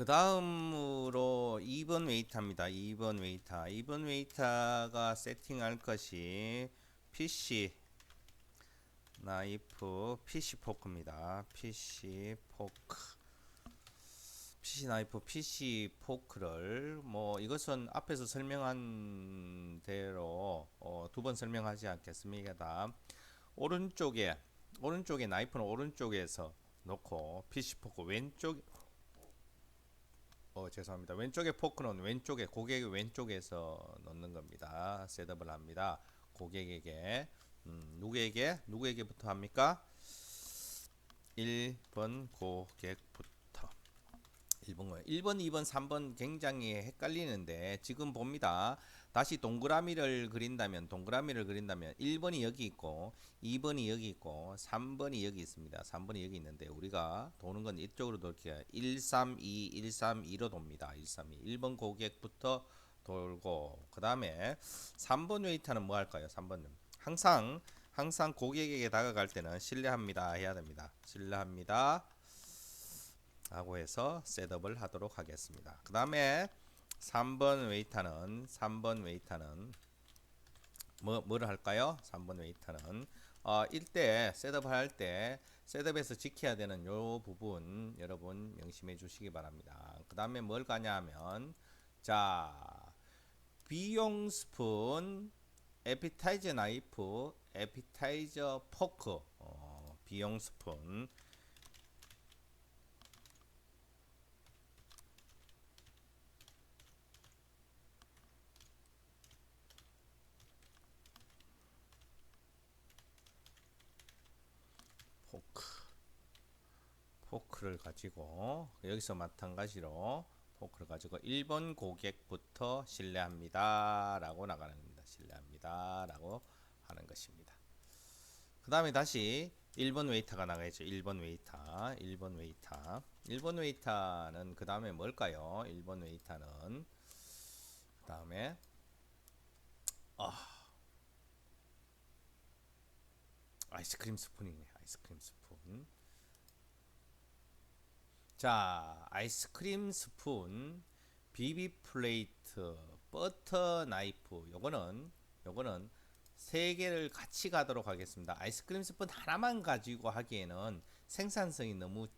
그 다음으로 2번 웨이터입니다. 2번 웨이터. 2번 웨이터가 세팅할 것이 PC 나이프 PC 포크입니다. PC 포크. PC 나이프 PC 포크를 뭐 이것은 앞에서 설명한 대로 어, 두번 설명하지 않겠습니까? 오른쪽에 오른쪽에 나이프는 오른쪽에서 놓고 PC 포크 왼쪽 어 죄송합니다. 왼쪽에 포크는 왼쪽에 고객의 왼쪽에서 넣는 겁니다. 셋업을 합니다. 고객에게 음, 누구에게 누구에게부터 합니까? 1번 고객부터 1번 거예요. 1번, 2번, 3번 굉장히 헷갈리는데 지금 봅니다. 다시 동그라미를 그린다면 동그라미를 그린다면 1번이 여기 있고 2번이 여기 있고 3번이 여기 있습니다. 3번이 여기 있는데 우리가 도는 건 이쪽으로 돌게요. 1, 3, 2, 1, 3, 2로 돕니다. 1, 3, 2. 1번 고객부터 돌고 그 다음에 3번 웨이터는 뭐 할까요? 3번은 항상 항상 고객에게 다가갈 때는 신뢰합니다 해야 됩니다. 신뢰합니다. 라고 해서 셋업을 하도록 하겠습니다. 그 다음에 3번 웨이터는 3번 웨이터는 뭐 뭐를 할까요? 3번 웨이터는 어, 일대 셋업을 할때 셋업에서 지켜야 되는 요 부분 여러분 명심해 주시기 바랍니다. 그 다음에 뭘 가냐 하면 자 비용 스푼 에피타이저 나이프 에피타이저 포크 어, 비용 스푼 포크 포크를 가지고 여기서 마찬가지로 포크를 가지고 1번 고객부터 신뢰합니다 라고 나가는 겁니다. 신뢰합니다 라고 하는 것입니다. 그 다음에 다시 1번 웨이터가 나가야죠. 1번 웨이터 1번 웨이터. 1번 웨이터는 그 다음에 뭘까요? 1번 웨이터는 그 다음에 아 아이스크림 스푼이네. 아이스크림 스푼 자 아이스크림 스푼 비비 플레이트 버터 나이프. 요거는 요거는 세 개를 같이 가도록 하겠습니다. 아이스크림 스푼 하나만 가지고 하기에는 생산성이 너무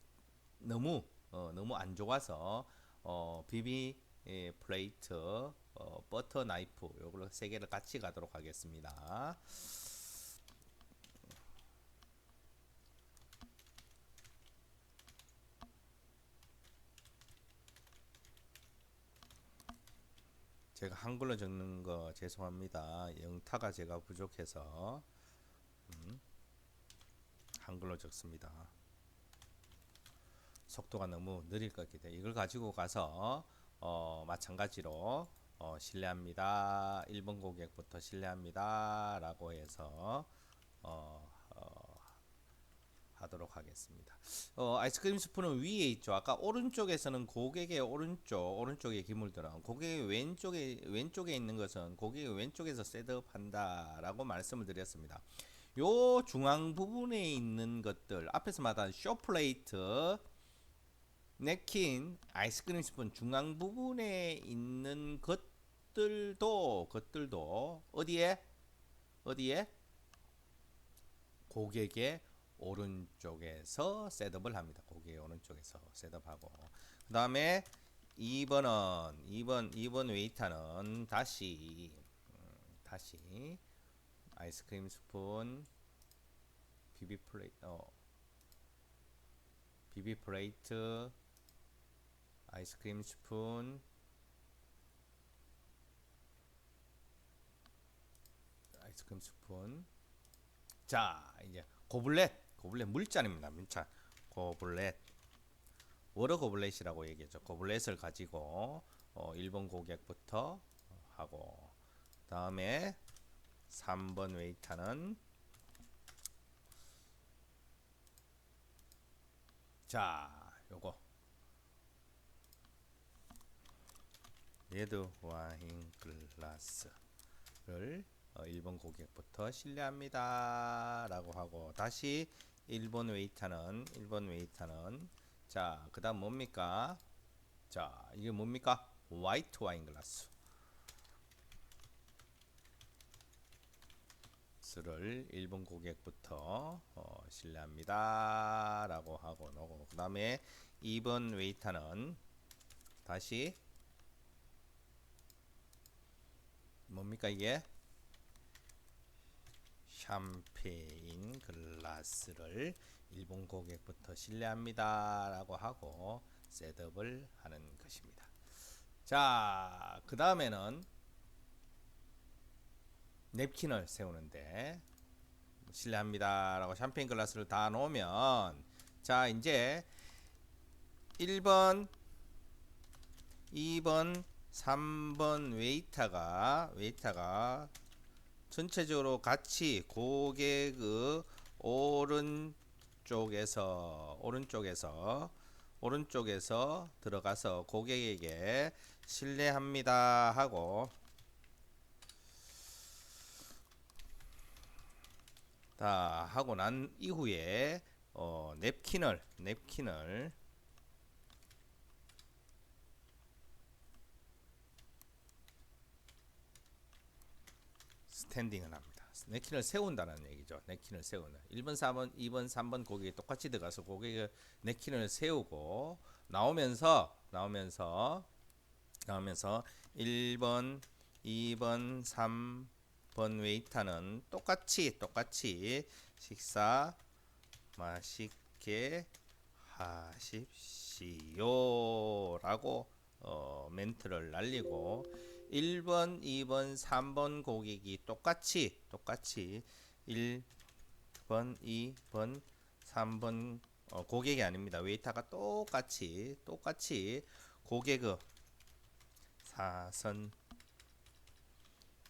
너무 어, 너무 안 좋아서 어, 비비 예, 플레이트 어, 버터 나이프. 요걸로 세 개를 같이 가도록 하겠습니다 제가 한글로 적는 거 죄송합니다. 영타가 제가 부족해서 음, 한글로 적습니다. 속도가 너무 느릴 것 같기 때문에 이걸 가지고 가서 어, 마찬가지로 어, 신뢰합니다. 1번 고객부터 신뢰합니다. 라고 해서 어, 어, 하도록 하겠습니다. 어, 아이스크림 스푼은 위에 있죠. 아까 오른쪽에서는 고객의 오른쪽, 오른쪽에 기물들은 고객의 왼쪽에 왼쪽에 있는 것은 고객의 왼쪽에서 셋업한다라고 말씀을 드렸습니다. 요 중앙 부분에 있는 것들 앞에서 말한 쇼 플레이트, 냅킨, 아이스크림 스푼 중앙 부분에 있는 것들도 것들도 어디에 어디에 고객의 오른쪽에서 셋업을 합니다. 고객의 오른쪽에서 셋업하고. 그 다음에 2번은 2번 2번 웨이터는 다시 음, 다시 아이스크림 스푼 비비 플레이트 어, 비비 플레이트 아이스크림 스푼 아이스크림 스푼. 자 이제 고블렛 고블렛 물잔입니다. 물잔. 고블렛. 워러 고블렛이라고 얘기했죠. 고블렛을 가지고 어, 1번 고객부터 하고 다음에 3번 웨이터는 자, 요거 레드 와인 글라스를 어, 1번 고객부터 신뢰합니다 라고 하고 다시 1번 웨이터는 1번 웨이터는 자, 그다음 뭡니까? 자, 이게 뭡니까? 화이트 와인 글라스. 스를 일본 고객부터 어, 실례합니다 라고 하고 놓고 그 다음에 2번 웨이터는 다시 뭡니까 이게 샴페인 글라스를 일본 고객부터 실례합니다 라고 하고 셋업을 하는 것입니다. 자, 그 다음에는 냅킨을 세우는데 실례합니다 라고 샴페인 글라스를 다 놓으면 자 이제 1번 2번 3번 웨이터가 웨이터가 전체적으로 같이 고객의 오른쪽에서 오른쪽에서 오른쪽에서 들어가서 고객에게 실례합니다 하고. 다 하고 난 이후에 어, 냅킨을 냅킨을 스탠딩을 합니다. 냅킨을 세운다는 얘기죠. 냅킨을 세우는. 1번, 4번, 2번, 3번 고객이 똑같이 들어가서 고객이 냅킨을 세우고 나오면서 나오면서 나오면서 1번, 2번, 3번 웨이터는 똑같이 똑같이 식사 맛있게 하십시오라고 어, 멘트를 날리고 1번, 2번, 3번 고객이 똑같이 똑같이 1번, 2번, 3번 어, 고객이 아닙니다. 웨이터가 똑같이 똑같이 고객의 사선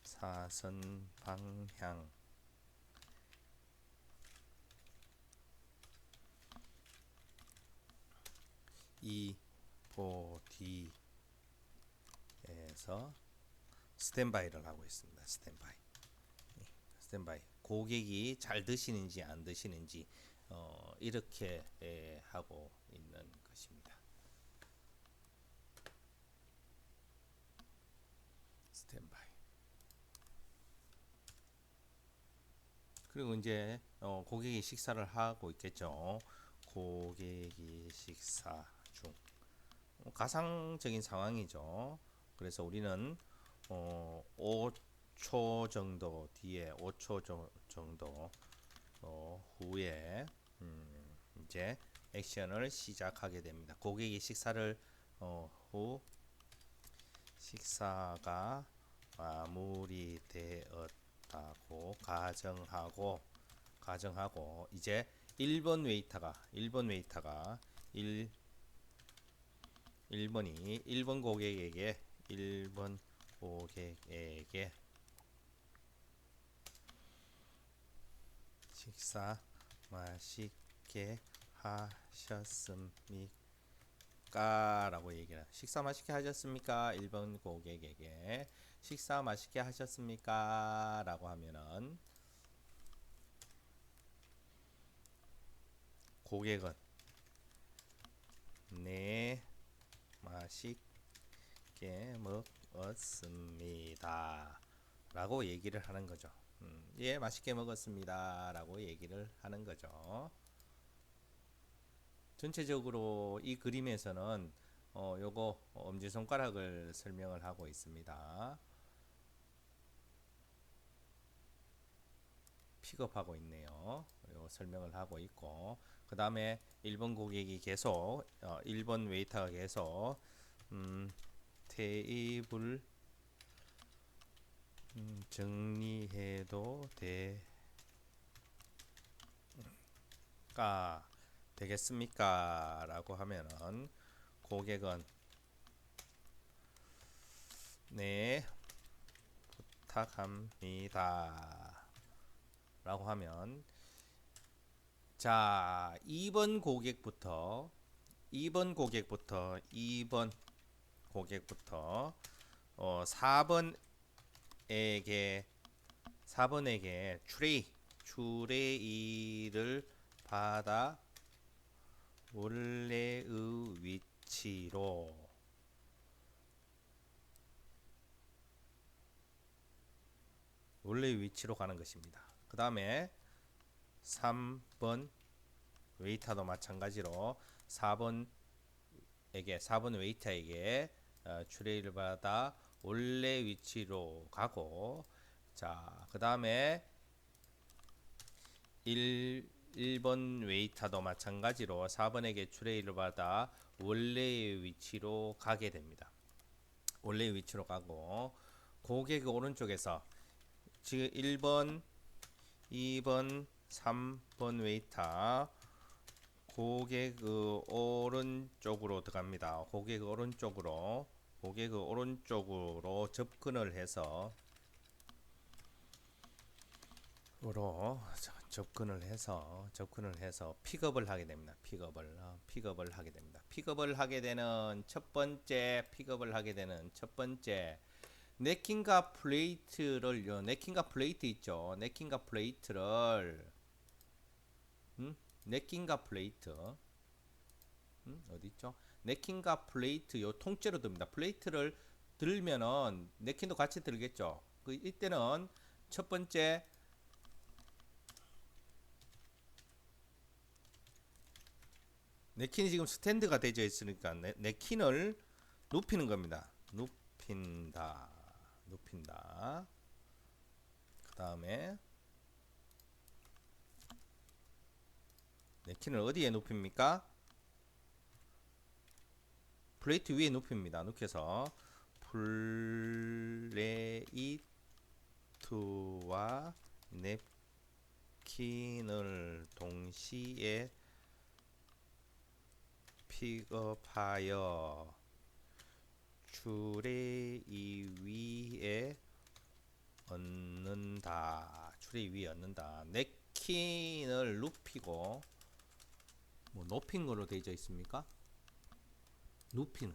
사선 방향 이 보디에서 스탠바이를 하고 있습니다. 스탠바이. 예, 스탠바이. 고객이 잘 드시는지 안 드시는지 어, 이렇게 예, 하고 있는 것입니다. 스탠바이. 그리고 이제 어, 고객이 식사를 하고 있겠죠. 고객이 식사 중 어, 가상적인 상황이죠. 그래서 우리는 어, 5초 정도 뒤에 5초 정- 정도 어, 후에 음, 이제 액션을 시작하게 됩니다. 고객이 식사를 어, 후 식사가 마무리되었다고 가정하고 가정하고 이제 1번 웨이터가 1번 웨이터가 1 1번이 1번 고객에게 1번 고객에게 식사 맛있게 하셨습니까? 라고 얘기를 식사 맛있게 하셨습니까? 1번 고객에게 식사 맛있게 하셨습니까? 라고 하면은 고객은 네 맛있게 먹었습니다. 라고 얘기를 하는 거죠. 음, 예 맛있게 먹었습니다 라고 얘기를 하는 거죠. 전체적으로 이 그림에서는 어, 요거 엄지손가락을 설명을 하고 있습니다. 픽업하고 있네요. 요 설명을 하고 있고 그 다음에 1번 고객이 계속 어, 1번 웨이터가 계속 음, 테이블 음, 정리해도 될까 되겠습니까? 라고 하면은 고객은 네 부탁합니다. 라고 하면 자 2번 고객부터 2번 고객부터 2번 고객부터 어, 4번에게 4번에게 추레이 추레이를 받아 원래의 위치로 원래의 위치로 가는 것입니다. 그 다음에 3번 웨이터도 마찬가지로 4번에게 4번 웨이터에게 추레이를 받아 원래 위치로 가고 자, 그 다음에 1, 1번 웨이터도 마찬가지로 4번에게 추레이를 받아 원래의 위치로 가게 됩니다. 원래의 위치로 가고 고객 오른쪽에서 지금 1번, 2번, 3번 웨이터 고객 그 오른쪽으로 들어갑니다. 고객 오른쪽으로 고객 그 오른쪽으로 접근을 해서 으로 자, 접근을 해서 접근을 해서 픽업을 하게 됩니다. 픽업을 어, 픽업을 하게 됩니다. 픽업을 하게 되는 첫 번째 픽업을 하게 되는 첫 번째 네킹과 플레이트를 요. 네킹과 플레이트 있죠. 네킹과 플레이트를 음? 네킹과 플레이트 음? 어디 있죠? 네킹과 플레이트 요 통째로 듭니다. 플레이트를 들면은 네킹도 같이 들겠죠. 그 이때는 첫 번째 네킨이 지금 스탠드가 되어 있으니까 네, 네킨을 눕히는 겁니다. 눕힌다. 눕힌다. 그 다음에 네킨을 어디에 눕힙니까? 플레이트 위에 눕힙니다. 눕혀서 플레이트와 냅킨을 동시에 픽업하여 추레이 위에 얹는다. 추레이 위에 얹는다. 냅킨을 눕히고 뭐 높인 거로 되어 있습니까? 눕히는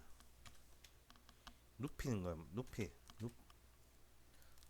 눕히는 거 눕히 눕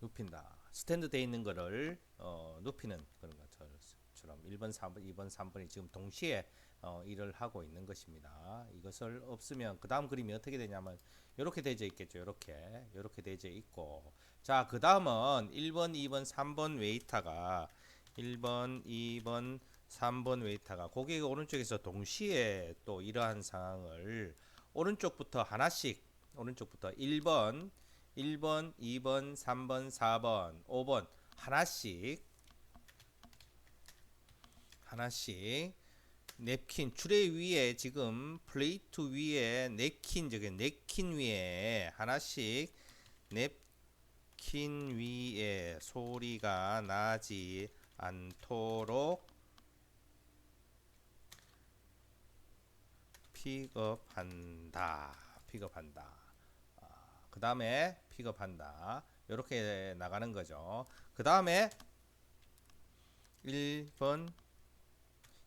눕힌다. 스탠드 돼 있는 거를 어, 눕히는 그런 것처럼 1번, 4번, 2번, 3번이 지금 동시에 어, 일을 하고 있는 것입니다. 이것을 없으면 그 다음 그림이 어떻게 되냐면 이렇게 되어 있겠죠. 이렇게 이렇게 되어 있고 자그 다음은 1번, 2번, 3번 웨이터가 1번, 2번, 3번 웨이터가 고객의 오른쪽에서 동시에 또 이러한 상황을 오른쪽부터 하나씩 오른쪽부터 1번, 1번, 2번, 3번, 4번, 5번 하나씩 하나씩 냅킨 트레이 위에 지금 플레이트 위에 냅킨 저기 냅킨 위에 하나씩 냅킨 위에 소리가 나지 않도록 픽업한다. 픽업한다. 아, 그 다음에 픽업한다. 이렇게 나가는 거죠. 그 다음에 1번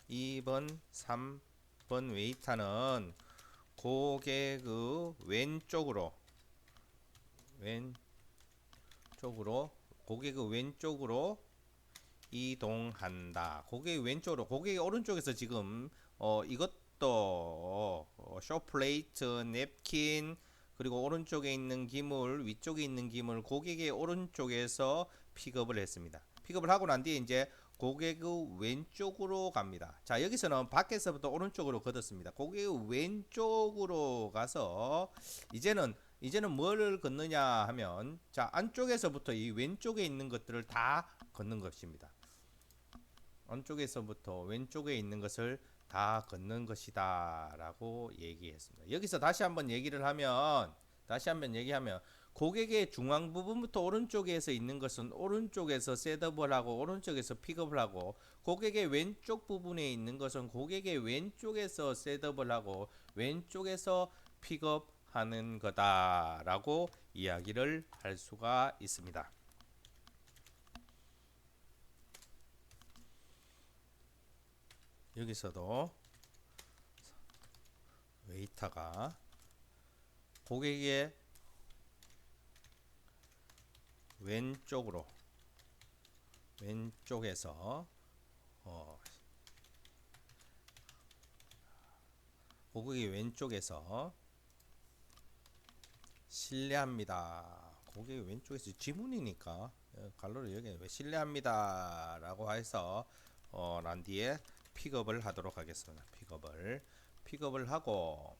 2번, 3번 웨이터는 고객의 왼쪽으로 왼쪽으로 고객의 왼쪽으로 이동한다. 고객의 왼쪽으로 고객의 오른쪽에서 지금 어 이것 도 어, 쇼플레이트, 냅킨 그리고 오른쪽에 있는 기물, 위쪽에 있는 기물 고객의 오른쪽에서 픽업을 했습니다. 픽업을 하고 난 뒤에 이제 고객의 왼쪽으로 갑니다. 자, 여기서는 밖에서부터 오른쪽으로 걷었습니다. 고객의 왼쪽으로 가서 이제는 이제는 뭐를 걷느냐 하면 자, 안쪽에서부터 이 왼쪽에 있는 것들을 다 걷는 것입니다. 안쪽에서부터 왼쪽에 있는 것을 다 걷는 것이다 라고 얘기했습니다. 여기서 다시 한번 얘기를 하면 다시 한번 얘기하면 고객의 중앙 부분부터 오른쪽에서 있는 것은 오른쪽에서 셋업을 하고 오른쪽에서 픽업을 하고 고객의 왼쪽 부분에 있는 것은 고객의 왼쪽에서 셋업을 하고 왼쪽에서 픽업하는 거다라고 이야기를 할 수가 있습니다. 여기서도 웨이터가 고객의 왼쪽으로 왼쪽에서 어, 고객이 왼쪽에서 실례합니다. 고객이 왼쪽에서 지문이니까 어, 갈로를 여기 왜 실례합니다라고 해서 어, 난 뒤에 픽업을 하도록 하겠습니다. 픽업을 픽업을 하고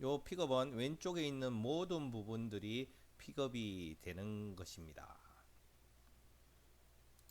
요 픽업은 왼쪽에 있는 모든 부분들이 픽업이 되는 것입니다.